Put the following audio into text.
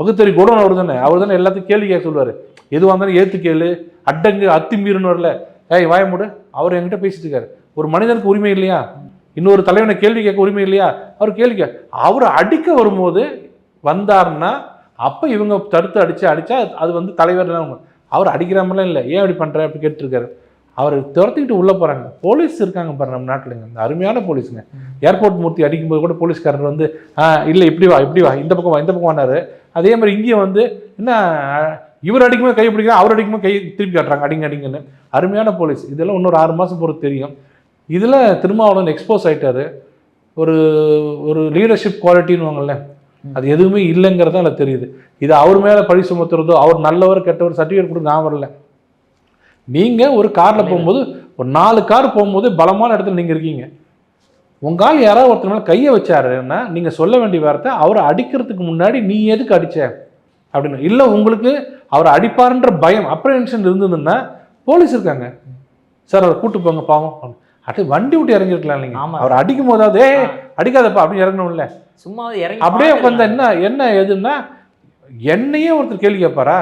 பகுத்தறி godown அவர் தானே? அவர் தானே எல்லாத்தையும் கேள்வி கேட்க சொல்லுவார். எதுவாக இருந்தாலும் ஏற்று கேளு. அட்டங்கு அத்துமீறுன்னு வரல. ஏய் வாய மூடு. அவர் என்கிட்ட பேசிட்டு இருக்காரு. ஒரு மனிதனுக்கு உரிமை இல்லையா? இன்னொரு தலைவனை கேள்வி கேட்க உரிமை இல்லையா? அவர் கேள்வி கே அவர் அடிக்க வரும்போது வந்தாருன்னா அப்போ இவங்க தடுத்து அடித்து அடித்தா அது வந்து தலைவர் அவர் அடிக்கிற மாதிரிலாம் இல்லை. ஏன் அப்படி பண்ணுற அப்படி கேட்டிருக்காரு அவர் துரத்திக்கிட்டு உள்ளே போகிறாங்க போலீஸ் இருக்காங்க பாரு நம்ம நாட்டிலுங்க. இந்த அருமையான போலீஸுங்க. ஏர்போர்ட் மூர்த்தி அடிக்கும்போது கூட போலீஸ்காரர் வந்து ஆ இல்லை இப்படி வா இப்படி வா இந்த பக்கம் வா இந்த பக்கம் வானாரு அதே மாதிரி இங்கேயும் வந்து என்ன இவர் அடிக்கும்போது கை பிடிக்கிறாங்க அவர் அடிக்கும்போது கை திருப்பி காட்டுறாங்க அடிங்க அடிங்கன்னு. அருமையான போலீஸ். இதெல்லாம் இன்னொரு ஆறு மாதம் பொறுத்து தெரியும். இதில் திருமாவளவன் எக்ஸ்போஸ் ஆயிட்டாரு. ஒரு ஒரு லீடர்ஷிப் குவாலிட்டின்னு அது எதுவுமே இல்லைங்கிறது அதில் தெரியுது. இது அவர் மேலே பழி சுமத்துறதோ அவர் நல்லவர் கெட்டவர் சர்டிஃபிகேட் கொடுக்க நான் வரல. நீங்கள் ஒரு காரில் போகும்போது ஒரு நாலு கார் போகும்போது பலமான இடத்துல நீங்கள் இருக்கீங்க. உங்க ஆள் யாராவது ஒருத்தர் மேலே கையை வச்சாருன்னா நீங்கள் சொல்ல வேண்டிய வார்த்தை அவரை அடிக்கிறதுக்கு முன்னாடி நீ எதுக்கு அடிச்ச? அப்படின்னு. இல்லை உங்களுக்கு அவரை அடிப்பாருன்ற பயம் அப்ரஹென்ஷன் இருந்ததுன்னா போலீஸ் இருக்காங்க. சார் அவரை கூட்டு போங்க பாவம். அது வண்டி விட்டு இறங்கிருக்கலாம் இல்லைங்க ஆமா. அவர் அடிக்கும் போதாவது ஏய் அடிக்காதப்பா அப்படின்னு இறங்கணும்ல. சும்மா இறங்கி அப்படியே. உட்காந்து என்ன என்ன எதுன்னா என்னையே ஒருத்தர் கேள்வி கேட்பாரா.